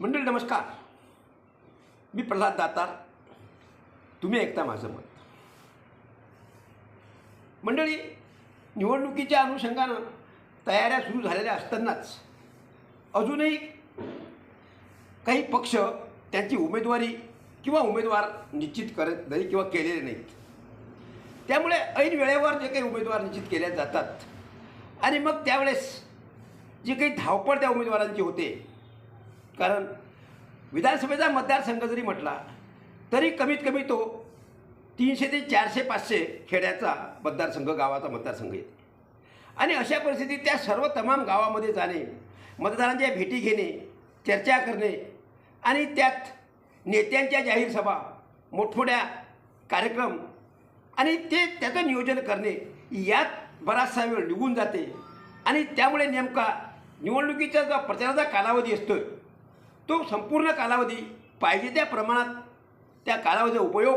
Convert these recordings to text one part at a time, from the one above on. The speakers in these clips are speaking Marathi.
मंडळी नमस्कार. मी प्रल्हाद दातार. तुम्ही ऐकता माझं मत. मंडळी निवडणुकीच्या अनुषंगानं तयाऱ्या सुरू झालेल्या असतानाच अजूनही काही पक्ष त्यांची उमेदवारी किंवा उमेदवार निश्चित करत नाही किंवा केलेले नाहीत. त्यामुळे ऐन वेळेवर जे काही उमेदवार निश्चित केले जातात आणि मग त्यावेळेस जी काही धावपळ त्या उमेदवारांची होते कारण विधानसभेचा मतदारसंघ जरी म्हटला तरी कमीत कमी तो तीनशे ते चारशे पाचशे खेड्याचा मतदारसंघ गावाचा मतदारसंघ येते. आणि अशा परिस्थितीत त्या सर्व तमाम गावामध्ये जाणे मतदारांच्या भेटी घेणे चर्चा करणे आणि त्यात नेत्यांच्या जाहीर सभा मोठमोठ्या कार्यक्रम आणि ते त्याचं नियोजन करणे यात बराचसा वेळ निघून जाते. आणि त्यामुळे नेमका निवडणुकीचा जो प्रचाराचा कालावधी असतो तो संपूर्ण कालावधी पाहिजे त्या प्रमाणात त्या कालावधीचा उपयोग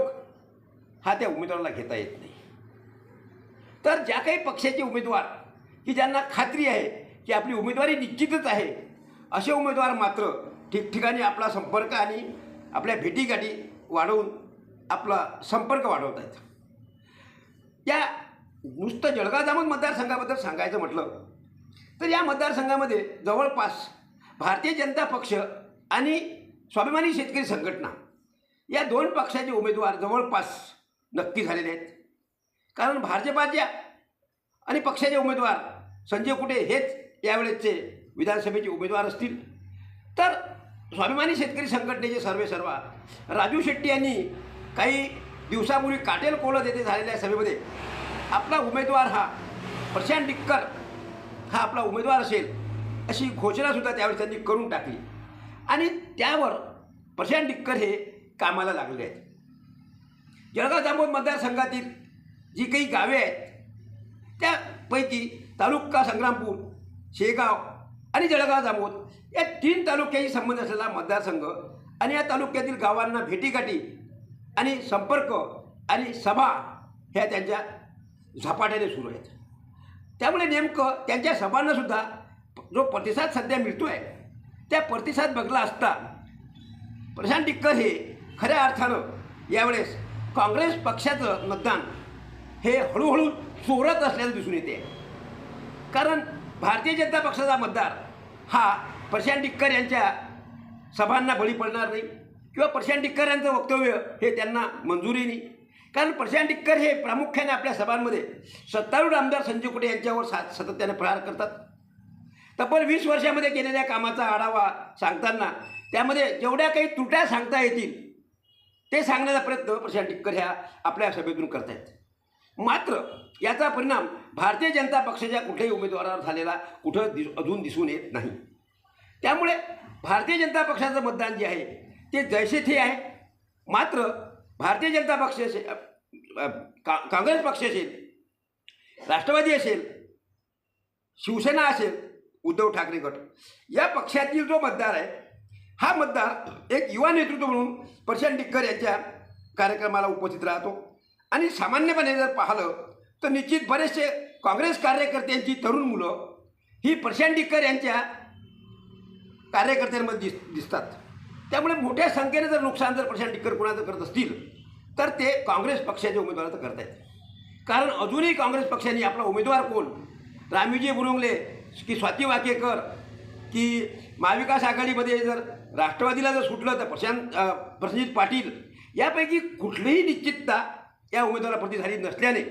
हा त्या उमेदवाराला घेता येत नाही. तर ज्या काही पक्षाचे उमेदवार की ज्यांना खात्री आहे की आपली उमेदवारी निश्चितच आहे असे उमेदवार मात्र ठिकठिकाणी आपला संपर्क आणि आपल्या भेटीगाठी वाढवून आपला संपर्क वाढवत आहेत. या नुसतं जळगाव जामोद मतदारसंघाबद्दल सांगायचं म्हटलं तर या मतदारसंघामध्ये जवळपास भारतीय जनता पक्ष आणि स्वाभिमानी शेतकरी संघटना या दोन पक्षाचे उमेदवार जवळपास नक्की झालेले आहेत. कारण भाजपाच्या आणि पक्षाचे उमेदवार संजय कुटे हेच यावेळेसचे विधानसभेचे उमेदवार असतील. तर स्वाभिमानी शेतकरी संघटनेचे सर्वे सर्वा राजू शेट्टी यांनी काही दिवसापूर्वी काटेल कोलत येथे झालेल्या सभेमध्ये आपला उमेदवार हा प्रशांत डिक्कर हा आपला उमेदवार असेल अशी घोषणासुद्धा त्यावेळी त्यांनी करून टाकली. आणि त्यावर प्रशांत डिक्कर हे कामाला लागले आहेत. जळगाव जामोद मतदारसंघातील जी काही गावे आहेत त्यापैकी तालुका संग्रामपूर शेगाव आणि जळगाव जामोद या तीन तालुक्याशी संबंध असलेला मतदारसंघ आणि या तालुक्यातील गावांना भेटीगाठी आणि संपर्क आणि सभा ह्या त्यांच्या झपाट्याने सुरू आहेत. त्यामुळे नेमकं त्यांच्या सभांनासुद्धा जो प्रतिसाद सध्या मिळतो आहे त्या प्रतिसाद बघला असता. प्रशांत टिक्कर हे खऱ्या अर्थानं यावेळेस काँग्रेस पक्षाचं मतदान हे हळूहळू चोरत असल्याचं दिसून येते. कारण भारतीय जनता पक्षाचा मतदार हा प्रशांत टिक्कर यांच्या सभांना बळी पडणार नाही किंवा प्रशांत टिक्कर यांचं वक्तव्य हे त्यांना मंजुरी नाही. कारण प्रशांत टिक्कर हे प्रामुख्याने आपल्या सभांमध्ये सत्तारूढ आमदार संजय कुटे यांच्यावर सा सातत्याने प्रहार करतात. तब्बल वीस वर्षामध्ये केलेल्या कामाचा आढावा सांगताना त्यामध्ये जेवढ्या काही त्रुट्या सांगता येतील ते सांगण्याचा प्रयत्न प्रशांत टिक्कर ह्या आपल्या सभेतून करतायत. मात्र याचा परिणाम भारतीय जनता पक्षाच्या कुठल्याही उमेदवारावर झालेला कुठं दिस अजून दिसून येत नाही. त्यामुळे भारतीय जनता पक्षाचं मतदान जे आहे ते जैसे थे आहे. मात्र भारतीय जनता पक्ष असेल का काँग्रेस पक्ष असेल राष्ट्रवादी असेल शिवसेना असेल उद्धव ठाकरे गट. या पक्षातील जो मतदार आहे हा मतदार एक युवा नेतृत्व म्हणून प्रशांत टिक्कर यांच्या कार्यक्रमाला उपस्थित राहतो. आणि सामान्यपणे जर पाहिलं तर निश्चित बरेचसे काँग्रेस कार्यकर्त्यांची तरुण मुलं ही प्रशांत टिक्कर यांच्या कार्यकर्त्यांमध्ये दिस दिसतात. त्यामुळे मोठ्या संख्येने जर नुकसान जर प्रशांत टिक्कर कोणाचं करत असतील तर ते काँग्रेस पक्षाच्या उमेदवाराचं करत आहेत कारण अजूनही काँग्रेस पक्षाने आपला उमेदवार कोण? रामविजय बुरुंगले की स्वाती वाकेकर की महाविकास आघाडीमध्ये जर राष्ट्रवादीला जर सुटलं तर प्रशांत प्रसंजित पाटील यापैकी कुठलीही निश्चितता या उमेदवाराप्रती झाली नसल्याने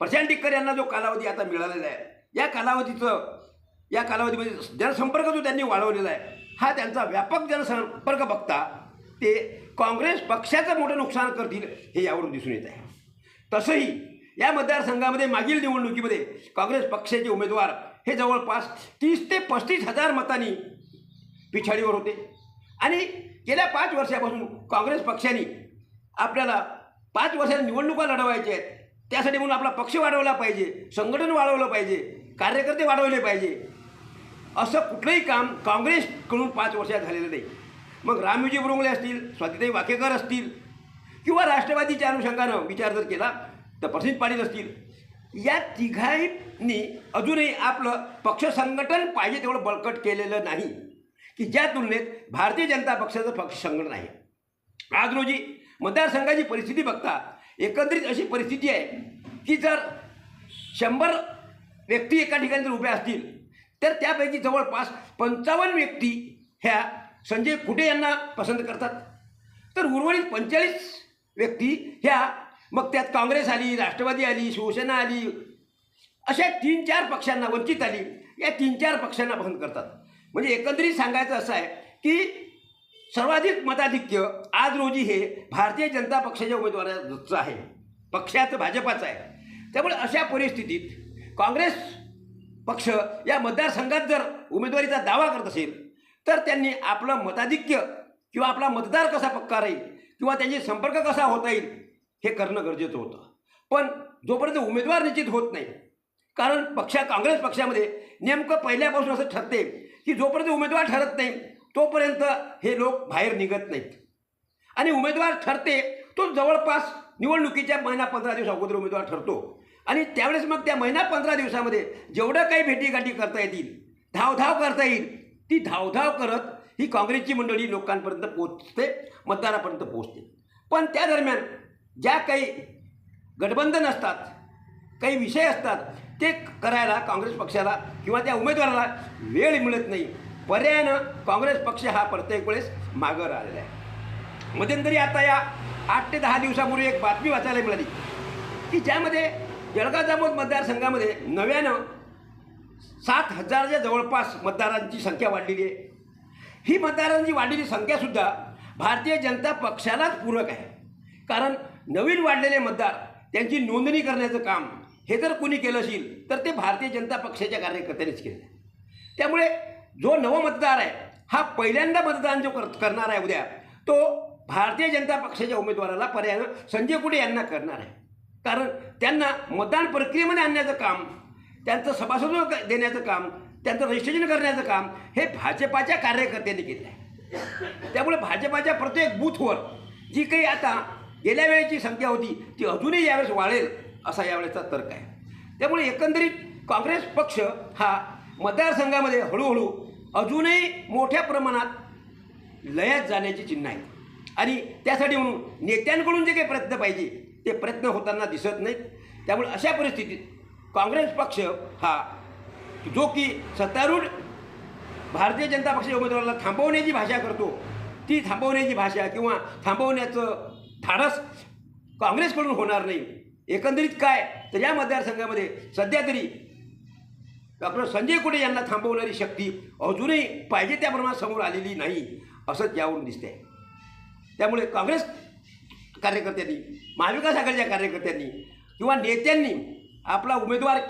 प्रशांत टिक्कर यांना जो कालावधी आता मिळालेला आहे या कालावधीचं या कालावधीमध्ये जनसंपर्क जो त्यांनी वाढवलेला आहे हा त्यांचा व्यापक जनसंपर्क बघता ते काँग्रेस पक्षाचं मोठं नुकसान करतील हे यावरून दिसून येत आहे. तसंही या मतदारसंघामध्ये मागील निवडणुकीमध्ये काँग्रेस पक्षाचे उमेदवार हे जवळपास तीस ते पस्तीस हजार मतांनी पिछाडीवर होते. आणि गेल्या पाच वर्षापासून काँग्रेस पक्षाने आपल्याला पाच वर्षात निवडणुका लढवायच्या आहेत. त्यासाठी म्हणून आपला पक्ष वाढवला पाहिजे संघटन वाढवलं पाहिजे कार्यकर्ते वाढवले पाहिजे. असं कुठलंही काम काँग्रेसकडून पाच वर्षात झालेलं नाही. मग रामविजय बुरुंगले असतील स्वातीताई वाकेकर असतील किंवा राष्ट्रवादीच्या अनुषंगानं विचार जर केला तर प्रसिद्ध नसतील या तिघांनी अजूनही आपलं पक्ष संघटन पाहिजे तेवढं बळकट केलेलं नाही. की ज्या तुलनेत भारतीय जनता पक्षाचं पक्ष संघटन आहे. आज रोजी मतदारसंघाची परिस्थिती बघता एकंदरीत अशी परिस्थिती आहे की जर शंभर व्यक्ती एका ठिकाणी जर उभ्या असतील तर त्यापैकी जवळपास पंचावन्न व्यक्ती ह्या संजय कुटे यांना पसंत करतात. तर उर्वरित पंचेचाळीस व्यक्ती ह्या मग त्यात काँग्रेस आली राष्ट्रवादी आली शिवसेना आली अशा तीन चार पक्षांना वंचित आली या तीन चार पक्षांना पसंत करतात. म्हणजे एकंदरीत सांगायचं असं आहे की सर्वाधिक मताधिक्य आज रोजी हे भारतीय जनता पक्षाच्या उमेदवाराचं आहे. पक्षाचं भाजपाचं आहे. त्यामुळे अशा परिस्थितीत काँग्रेस पक्ष या मतदारसंघात जर उमेदवारीचा दावा करत असेल तर त्यांनी आपलं मताधिक्य किंवा आपला मतदार कसा पक्का राहील किंवा त्यांची संपर्क कसा होता येईल हे करणं गरजेचं होतं. पण जोपर्यंत उमेदवार निश्चित होत नाही कारण पक्षा काँग्रेस पक्षामध्ये नेमकं पहिल्यापासून असं ठरते की जोपर्यंत उमेदवार ठरत नाही तोपर्यंत हे लोक बाहेर निघत नाहीत. आणि उमेदवार ठरते तो जवळपास निवडणुकीच्या महिना पंधरा दिवस अगोदर उमेदवार ठरतो. आणि त्यावेळेस मग त्या महिना पंधरा दिवसामध्ये जेवढं काही भेटीगाठी करता येतील धावधाव करता येईल ती धावधाव करत ही काँग्रेसची मंडळी लोकांपर्यंत पोचते मतदारापर्यंत पोचते पण त्या दरम्यान ज्या काही गठबंधन असतात काही विषय असतात ते करायला काँग्रेस पक्षाला किंवा त्या उमेदवाराला वेळ मिळत नाही. पर्यायानं काँग्रेस पक्ष हा प्रत्येक वेळेस मागं राहिलेला आहे. मध्यंतरी आता या आठ ते दहा दिवसापूर्वी एक बातमी वाचायला मिळाली की ज्यामध्ये जळगाव जामोद मतदारसंघामध्ये नव्यानं सात हजारच्या जवळपास मतदारांची संख्या वाढलेली आहे. ही मतदारांची वाढलेली संख्यासुद्धा भारतीय जनता पक्षालाच पूरक आहे. कारण नवीन वाढलेले मतदार त्यांची नोंदणी करण्याचं काम हे जर कुणी केलं असेल तर ते भारतीय जनता पक्षाच्या कार्यकर्त्यांनीच केलं. त्यामुळे जो नवमतदार आहे हा पहिल्यांदा मतदान जो कर करणार आहे उद्या तो भारतीय जनता पक्षाच्या उमेदवाराला पर्यायानं संजय कुटे यांना करणार आहे. कारण त्यांना मतदान प्रक्रियेमध्ये आणण्याचं काम त्यांचं सभासद देण्याचं काम त्यांचं रजिस्ट्रेशन करण्याचं काम हे भाजपाच्या कार्यकर्त्यांनी केलं आहे. त्यामुळे भाजपाच्या प्रत्येक बूथवर जी काही आता गेल्या वेळेची संख्या होती ती अजूनही यावेळेस वाढेल असा यावेळेचा तर्क आहे. त्यामुळे एकंदरीत काँग्रेस पक्ष हा मतदारसंघामध्ये हळूहळू अजूनही मोठ्या प्रमाणात लयात जाण्याची चिन्ह आहे. आणि त्यासाठी म्हणून नेत्यांकडून जे काही प्रयत्न पाहिजे ते प्रयत्न होताना दिसत नाहीत. त्यामुळे अशा परिस्थितीत काँग्रेस पक्ष हा जो की सत्तारूढ भारतीय जनता पक्षाच्या उमेदवाराला थांबवण्याची भाषा करतो ती थांबवण्याची भाषा किंवा थांबवण्याचं धाडस काँग्रेसकडून होणार नाही. एकंदरीत काय? तर या मतदारसंघामध्ये सध्या तरी डॉक्टर संजय कुटे यांना थांबवणारी शक्ती अजूनही पाहिजे त्या प्रमाणात समोर आलेली नाही असंच यावरून दिसते त्यामुळे काँग्रेस कार्यकर्त्यांनी महाविकास आघाडीच्या कार्यकर्त्यांनी किंवा नेत्यांनी आपला उमेदवार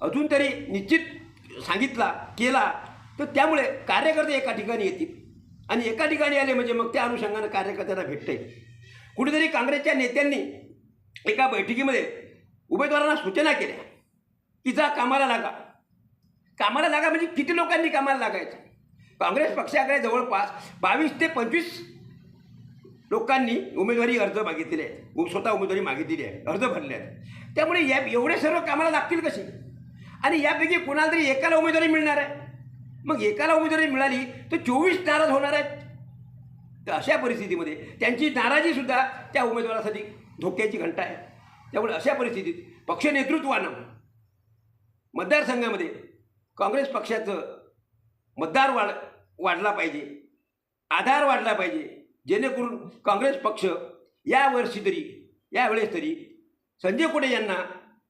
अजून तरी निश्चित सांगितला केला तर त्यामुळे कार्यकर्ते एका ठिकाणी येतील. आणि एका ठिकाणी आले म्हणजे मग त्या अनुषंगानं कार्यकर्त्यांना भेटते कुठेतरी काँग्रेसच्या नेत्यांनी एका बैठकीमध्ये उमेदवारांना सूचना केल्या की जा कामाला लागा. कामाला लागा म्हणजे किती लोकांनी कामाला लागायचं? काँग्रेस पक्षाकडे जवळपास बावीस ते पंचवीस लोकांनी उमेदवारी अर्ज मागितलेले आहेत स्वतः उमेदवारी मागितलेली आहे. अर्ज भरले आहेत. त्यामुळे या एवढे सर्व कामाला लागतील कशी? आणि यापैकी कोणाला तरी एकाला उमेदवारी मिळणार आहे? मग एकाला उमेदवारी मिळाली तर चोवीस नाराज होणार आहेत. तर अशा परिस्थितीमध्ये त्यांची नाराजीसुद्धा त्या उमेदवारासाठी धोक्याची घंटा आहे. त्यामुळे अशा परिस्थितीत पक्ष नेतृत्वानं मतदारसंघामध्ये काँग्रेस पक्षाचं मतदार वाढ वाढला पाहिजे आधार वाढला पाहिजे जेणेकरून काँग्रेस पक्ष यावर्षी तरी यावेळेस तरी संजय कोटे यांना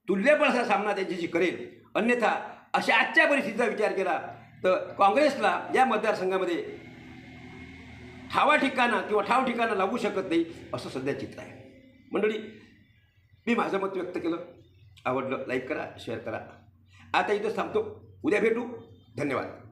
तुल्यबळाचा सामना त्यांच्याशी करेल. अन्यथा अशा आजच्या परिस्थितीचा विचार केला तर काँग्रेसला या मतदारसंघामध्ये ठावा ठिकाणा किंवा ठाव ठिकाणा लागू शकत नाही असं सध्या चित्र आहे. मंडळी मी माझं मत व्यक्त केलं. आवडलं लाईक करा शेअर करा. आता इथं थांबतो. उद्या भेटू. धन्यवाद.